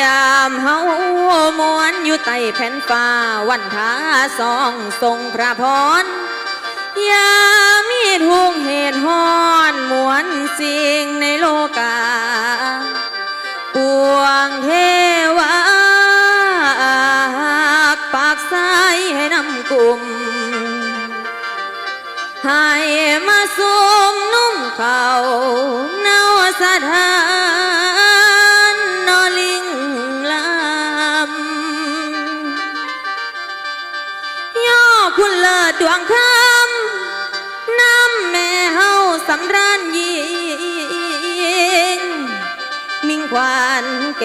ยามเฮาม้วนอยู่ใต้แผ่นฟ้าวันท้าสองทรงพระพรยามีทุงเหตุห้อนม้วนสิ่งในโลกาปวงเทวาปากซ้ายให้นำกลุ่มให้มาสุมนุ่มเขาเนาสถา คุณเลิศดวงคำน้ำแม่เฮาสำราญยิงมิ่งควันแก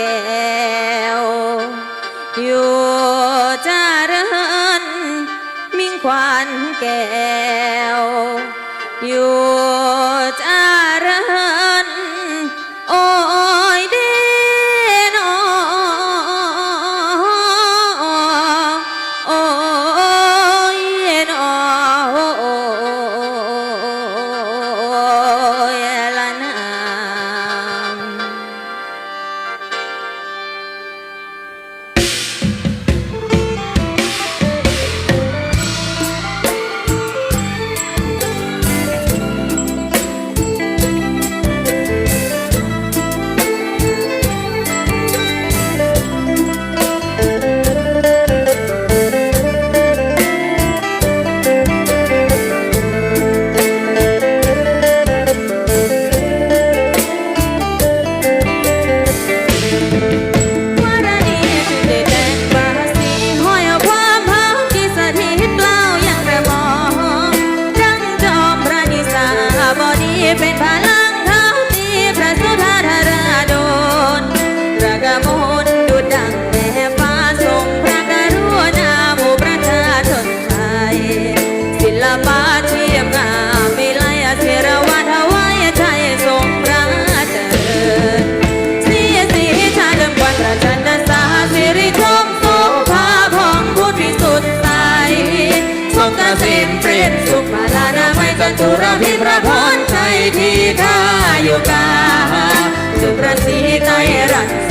ธาอยู่กาสุประสีไตรัก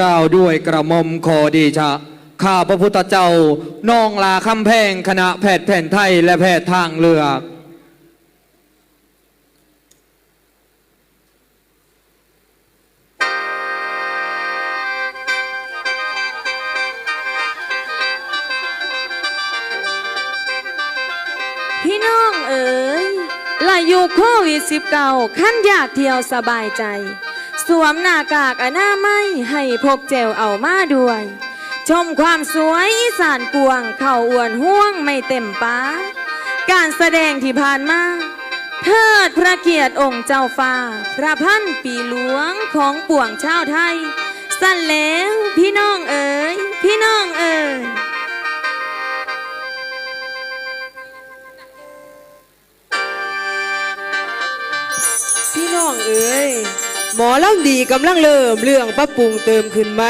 ก้าด้วยกระหม่อมขอดีชะ ข้าพระพุทธเจ้าน้องลาคำแพงคณะแพทย์แผนไทยและแพทย์ทางเรือพี่น้องเอ๋ยลายุโควิด -19 ขั้นยากเที่ยวสบายใจ สวมหน้ากากอนามัยให้พกเจลเอามาด้วย ชมความสวยอีสานกวง เข่าอ้วนห่วงไม่เต็มป้า การแสดงที่ผ่านมาเทิดพระเกียรติองค์เจ้าฟ้า พระพันปีหลวงของปวงชาวไทย สั้นแล้วพี่น้องเอ๋ยพี่น้องเอ๋ยพี่น้องเอ๋ย หมอลำดีกำลังเริ่มเรื่องปรับปรุงเติมขึ้นไหม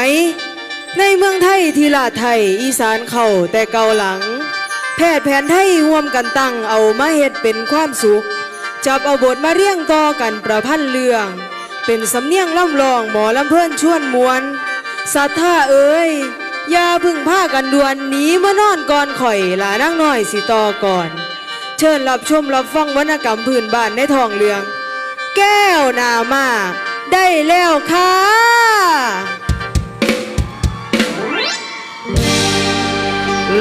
ในเมืองไทยทีลาไทยอีสานเข้าแต่เกาหลัง แพทย์แผนไทยร่วมกันตั้งเอามาเฮ็ดเป็นความสุข จับเอาบทมาเรียงต่อกันประพันธ์เรื่อง เป็นสำเนียงล่ำลองหมอลำเพิ่นชวนมวนสัทธาเอ๋ยอย่าพึ่งผ้ากันดวนหนีมานอนก่อนข่อยหลานั่งน้อยสิต่อก่อน เชิญรับชมรับฟังวรรณกรรมพื้นบ้านในทองเรือง แก้วนามา ได้แล้วค่ะ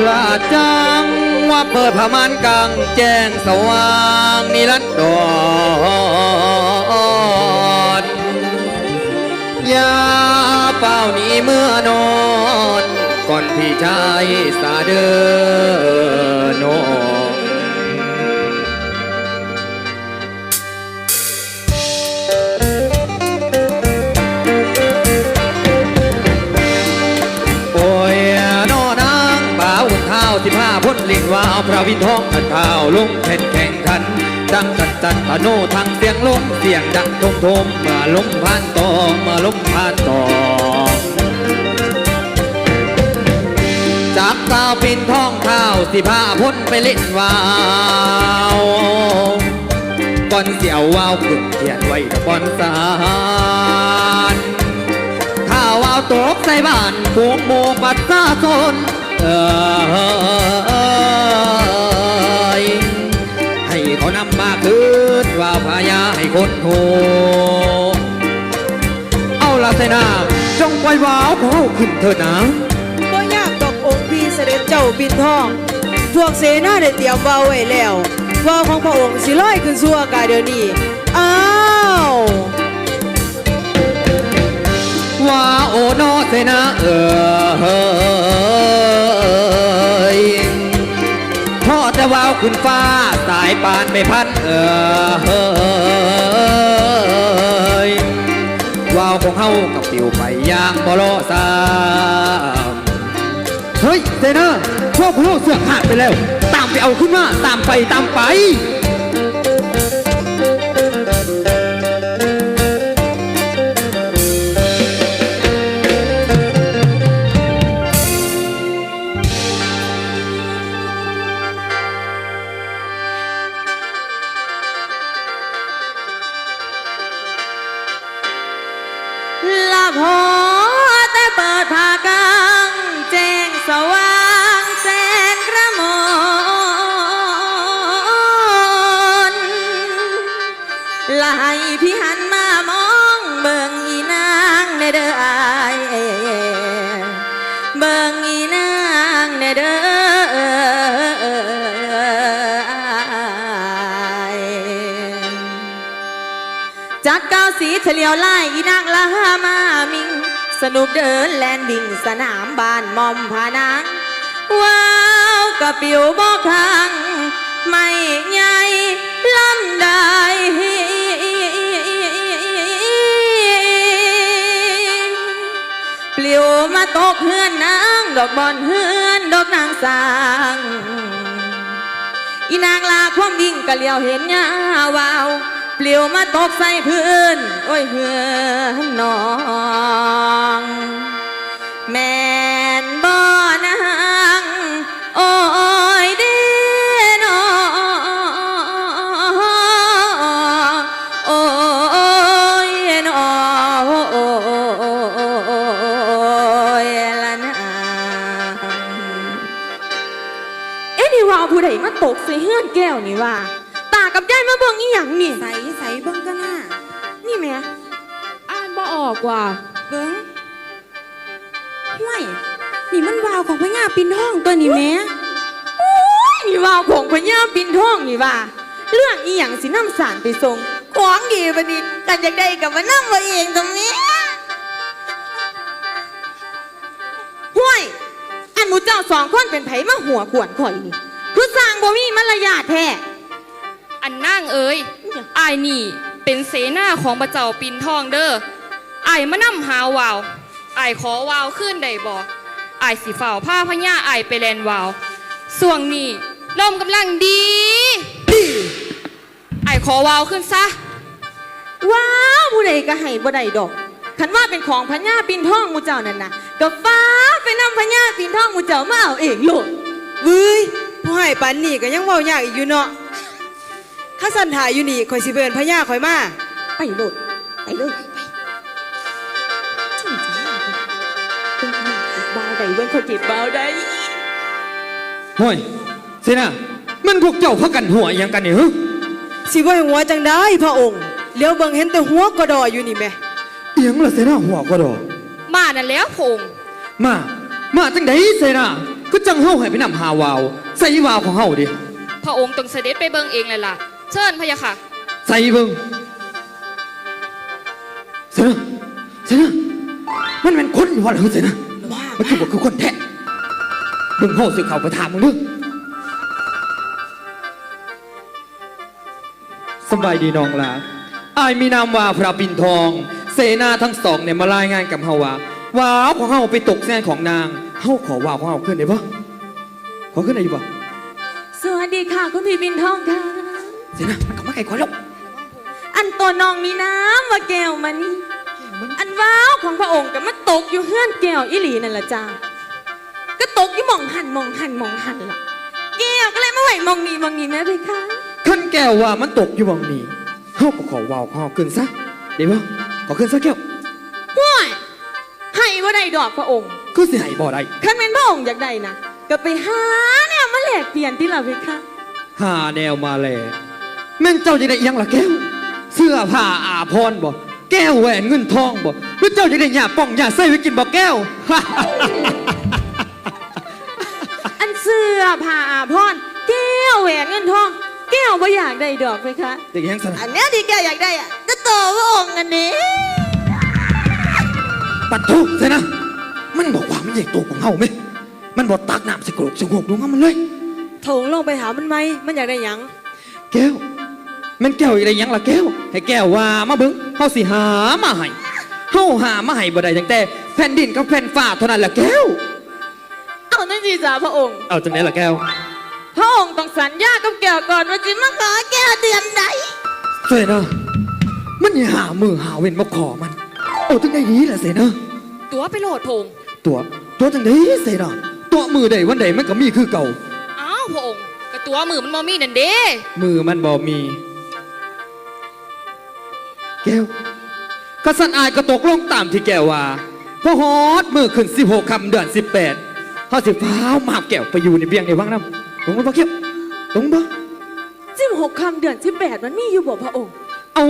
ลาจังว่าเปิดผ้ามานกลางแจ้งสว่างนิรันดรยาเป้าหนี้เมื่อนอน ก่อนพี่ชายสาเดอนอง พระวินทองขันเท้าลงแข่งแข่งขันดังจันจันตะโนทางเสียงลมเสียงดังทมทมมื่อลมผ่านตอมื่อลมผ่านตอจากก้าวปินทองเท้าวสิบห้าพ้นไปเล่นวาวก่อนเสียววาวขึ้นเขียนไว้ตะบอนสารข้าวเอาตกใส่บ้านผูกหมูปัดซาซน ยให้เขานำมาคืนว่าพายาให้คนโทเอาละเสนาจงปล่อยวาวของเขาขึ้นเถิดนะบ่ยากดอกองค์พี่เสด็จเจ้าปินทอง พวกเสนาได้เตรียมวาวไว้แล้ววาวของพระองค์สิลอยขึ้นสู่อากาศเดี๋ยวนี้อ้าวว่าโอโนเสนาเขึ้นฟ้าสายปานไม่พันเอยวาวของเฮากับปิวไปย่างบลอสามเฮ้ยเซนาพวกพวกเฮาเสือกขาดไปแล้ว ตามไปเอาขึ้นมา ตามไปตามไป ล สีเฉลียวไล่อีนางละมามิง สนุกเดินแลนดิ่งสนามบ้านมอมผานางว้าวกระปิวบอกทางไม่ใหญ่ลำได้ปลิวมาตกเฮือนนางดอกบอนเฮือนดอกนางสางอีนางลาความวิ่งกะเลียวเห็นยาวาว ปลิวมาตกใส่พื้น โอ้ยเฮือนนอง แม่นบ่นางโอ้ยเด้นอโอ้ยนอโอ้ยละนางเอ๊ะนี่ว่าผู้ใดมาตกใส่เฮือนแก้วนี่ว่า มาเบิ่งอีหยังนี่ ใสใสเบิ่งกันน่ะนี่แหม่อ่านบ่ออกว่ะเบิ่งห่วยนี่มันวาวของพญาปินห้องตัวนี่แหม่โอ้ยนี่ว่าของพญาปินทองนี่ว่า เรื่องอีหยังสินำสารไปส่งของดีบัดนี้กันอยากได้กับมานำมาเองตรงนี้ห่วย อันหมูเจ้าสองคนเป็นไผมาหัวขวนข่อยนี่ คือสร้างบ่มีมารยาทแท้ อันนั่งเอ้ยอายนี่เป็นเสนาของพระเจ้าปินทองเด้ออายมานำหาวาวอายขอวาวขึ้นได้บ่อายสิเฝ้าผ้าพญาอายไปแลนวาวส่วงนี้ลมกำลังดีอายขอวาวขึ้นซะ ว้าวผู้ใดก็ให้บ่ได้ดอกคันว่าเป็นของพญาปินทองหมูเจ้านั่นนะก็ฟ้าไปนำพญาปินทองหมูเจ้ามาเอาเองโลดเว้ยผู้ให้ปันนี่ก็ยังเว้ายากอีกอยู่เนาะ ข้าสันถ่ายอยู่นี่ข่อยสิเบินพญาข่อยมาไปโลดไปเลยไปจริงจ้าเป็นบ้าวใดเว้นคนเก็บบ้าวใดห้วยเสนามันพวกเจ้าพักกันหัวอหยังกันเนี่ยฮะสิว่าหัวจังได้พระองค์เลี้ยวเบิ่งเห็นแต่หัวกระดออยู่นี่แหม่เอียงละเสนาหัวก็ดอกมานั่นแล้วพงมา มาจังไดเสนาก็จังเฮาให้ไปนำหาวาวใส่วาวของเฮาดิ พระองค์ต้องเสด็จไปเบิ่งเองเลยล่ะ เชิญพะยะค่ะ ใส่เบิ่งเสนาเสนามันเป็นคนอยู่วะเหรอเสนามันคือบ่คือคนแท้เบิ่งเฮาสิเข้าไปถามมึงเด้อสำบายดีน้องหลาอายมีนามว่าพระปิ่นทอง เสนาทั้งสองเนี่ยมารายงานกับเฮาว่าว้าวของเฮาไปตกแซงของนางเฮาขอว้าวของเฮาขึ้นได้ปะขอขึ้นได้อยู่ปะสวัสดีค่ะ คุณพี่ปินทองค่ะเสนามันก็มาไกลขอแล้วอันตัวน้องมีน้ำว่าแก้วมานี่อันว้าวของพระองค์ก็มาตกอยู่เฮือนแก้วอิหลีนั่นละจ้าก็ตกอยู่หมองหันหมองหันหมองหันล่ะ แก้วก็เลยมาไหวหมองนี้หมองนี้แม่เพคะขั้นแก้วว่ามันตกอยู่บังนี้เฮาก็ขอว้าวของเฮาขึ้นซะเดี๋ยวขอขึ้นซะแก้วห้วยให้ว่าได้ดอกพระองค์คือสิให้บ่ได้คันเป็นพระองค์อยากได้นะก็ไปหาแนวมาแลกเปลี่ยนที่เราเพคะหาแนวมาแล แม่นเจ้าจะได้อิหยังล่ะแก้ว เสื้อผ้าอาภรณ์บ่แก้วแหวนเงินทองบ่หรือเจ้าจะได้หยาป้องหยาใส่ไว้กินบ่แก้ว อันเสื้อผ้าอาภรณ์แก้วแหวนเงินทอง แก้วว่าอยากได้ดอกเพคะ เด็กยังสนะอันเนี้ยที่แก้วอยากได้อะก็ตัวพระองค์อันนี้ ปัดทุกเสนะ มันบอกว่ามันใหญ่โตของเฮาไหมมันบอกตักน้ำใสกรกสงบลงเอามันเลยโถงลงไปถามมันไหม มันอยากได้หยัง แก้ว มันแก้วอะไรยังล่ะแก้ว ให้แก้วว่ามาเบิ้งเฮาสิหามาให้เฮาหามาให้บ่ได้ตั้งแต่แผ่นดินกับแผ่นฟ้าเท่านั้นแหละแก้ว เอานั่นสิจ้าพระองค์ เอาจังไหนล่ะแก้ว พระองค์ต้องสัญญากับแก้วก่อนว่าจะมาขอแก้วเดือนใดเสนามันอย่าหามือหาเว้นมาขอมัน เอาจังไดนี้แหละเสนาตัวไปโหลดพงตัวตัวจังไดเสนาตัวมือใดวันใดมันก็มีคือเก่า อ้าวพระองค์ก็ตัวมือมันมอมีนั่นเด้มือมันบ่มี แก้วกษัตริย์อายก็ตกลงตามที่แก้วว่าพอฮอดมือขึ้น16คำเดือน18เขาสิฟ้าวมาบแก้วไปอยู่ในเบียงในวังน้ำตรงบ่เกี้ยวตรงบ่สิบหกคำเดือนสิบแปดมันมีอยู่บ่พระองค์ เอา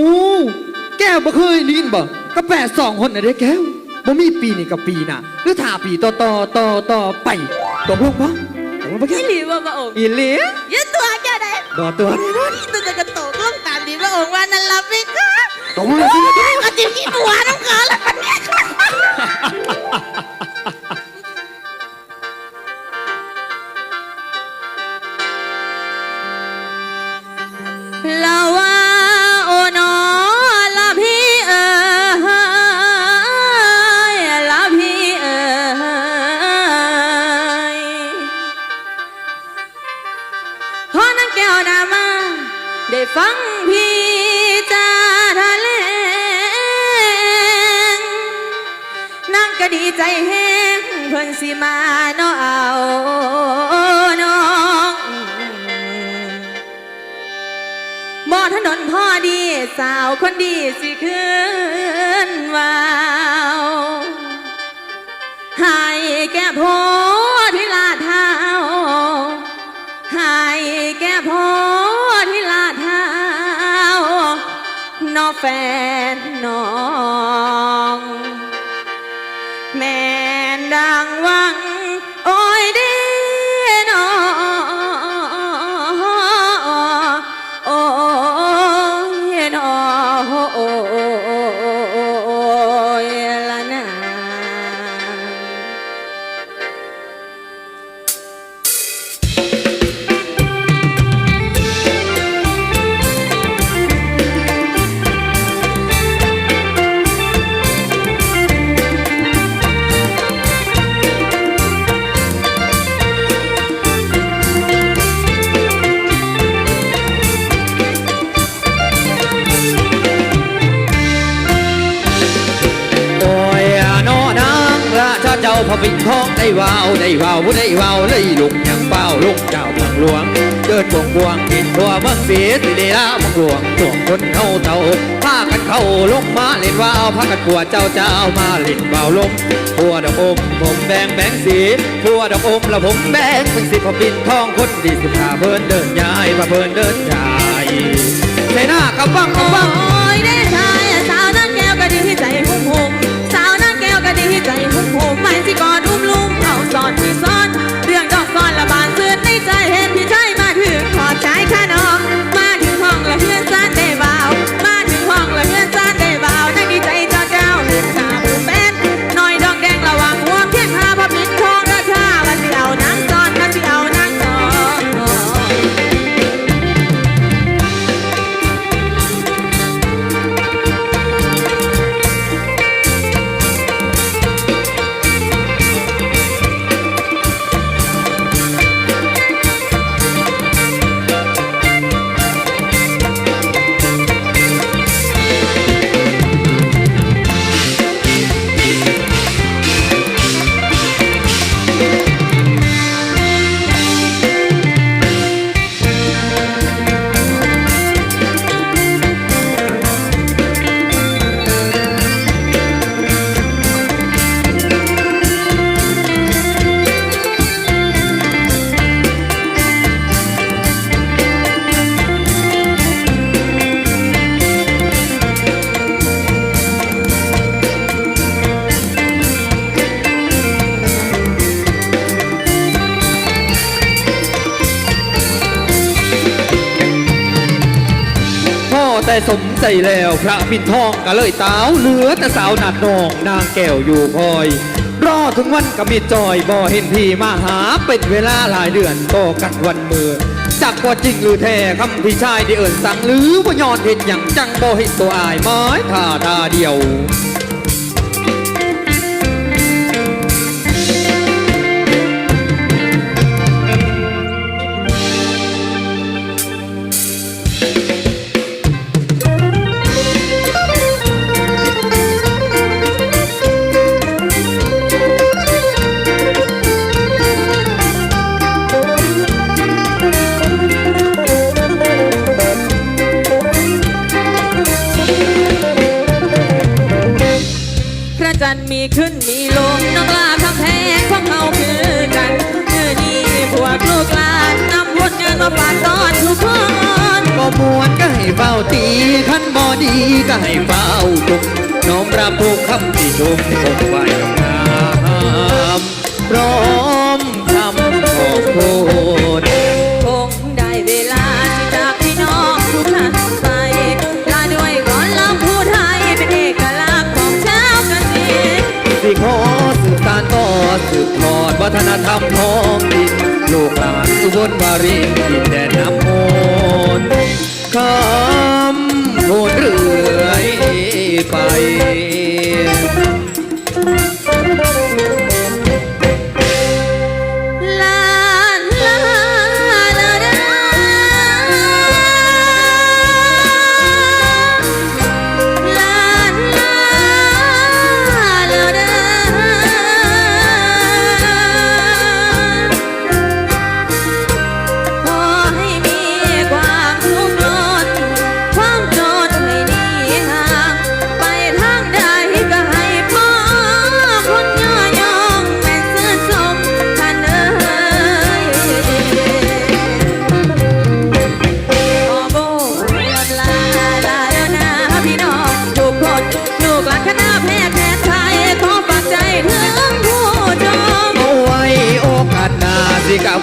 แก้วบ่เคยได้ยินบ่ก็แปดสองคนน่ะเด้แก้วบ่มีปีนี้กับปีหน่ะหรือถ้าปีต่อต่อต่อต่อไปตกลงบ่ตกลงบ่แก้ไม่วหลีว่าพระองค์อีเหลียยืดตัวแก้วได้ดอตัวนี่นะ ตัวจะกระโตกล่องตามดีพระองค์ว่านั่นละเพคะ ตกลงสิก็จะมีหัวน้ำขาแล้วมันเนี่ย สิคืนวาวให้แก่พ่อที่ลาเท้าให้แก่พ่อที่ลาเท้านอแฟนน้อง อปิ่นทองได้วาวได้วาวผู้ได้วาวเลยลุงยังเป้าลุงเจ้าเมืองหลวง เดินบวงบวงกินทัวเมืองเสียสิเดละเมืองหลวงตัวคนเฮาเต่าพากันเข้าลงมาเล่นวาวพากันกลัวเจ้าเจ้ามาเล่นวาวลมพัวดอกอมผมแบงแบงสีพัวดอกอมละผมแบงเป็นสิพระปิ่นทองคนดีสิพาเพิ่นเดินย้ายพาเพิ่นเดินย้ายใส่หน้ากับบังกับบัง แต่สมใจแล้วพระปิ่นทองก็เลยเตาเหลือแต่สาวหนัดนองนางแก้วอยู่คอย รอถึงวันกมิจอยบ่เห็นพี่มาหาเป็นเวลาหลายเดือนต่อกันวันมือจักว่าจริงหรือแท้คำพี่ชายได้เอิ่นสั่งหรือว่ายอนเห็นอย่างจังบ่เห็นตัวอายไม้ท่าท่าเดียว คำที่ชมคงไว้งามพร้อมคำขอบคุณคงได้เวลาที่จากพี่น้องทุกท่านไปลาด้วยก่อนลำพูดไทยเป็นเอกลักษณ์ของชาวกสินสิขอสืบสานต่อสืบทอดวัฒนธรรมท้องถิ่นลูกหลานอุบลวารีดินแดนน้ำโมนคำโหดเรื่อยไป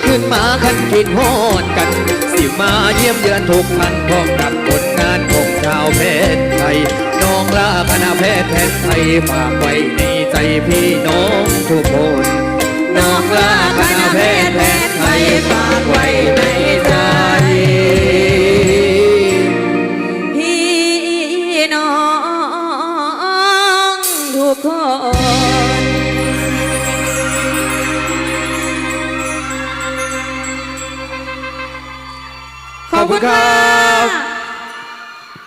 ขึ้นมาคันคิดฮอดกัน สิมาเยี่ยมเยือนทุกท่านพร้อมกับผลงานของชาวเพชรไทยน้องลาคณะแพทย์แผนไทยฝากไว้ในใจพี่น้องทุกคนน้องลาคณะแพทย์แผนไทยฝากไว้ใน God.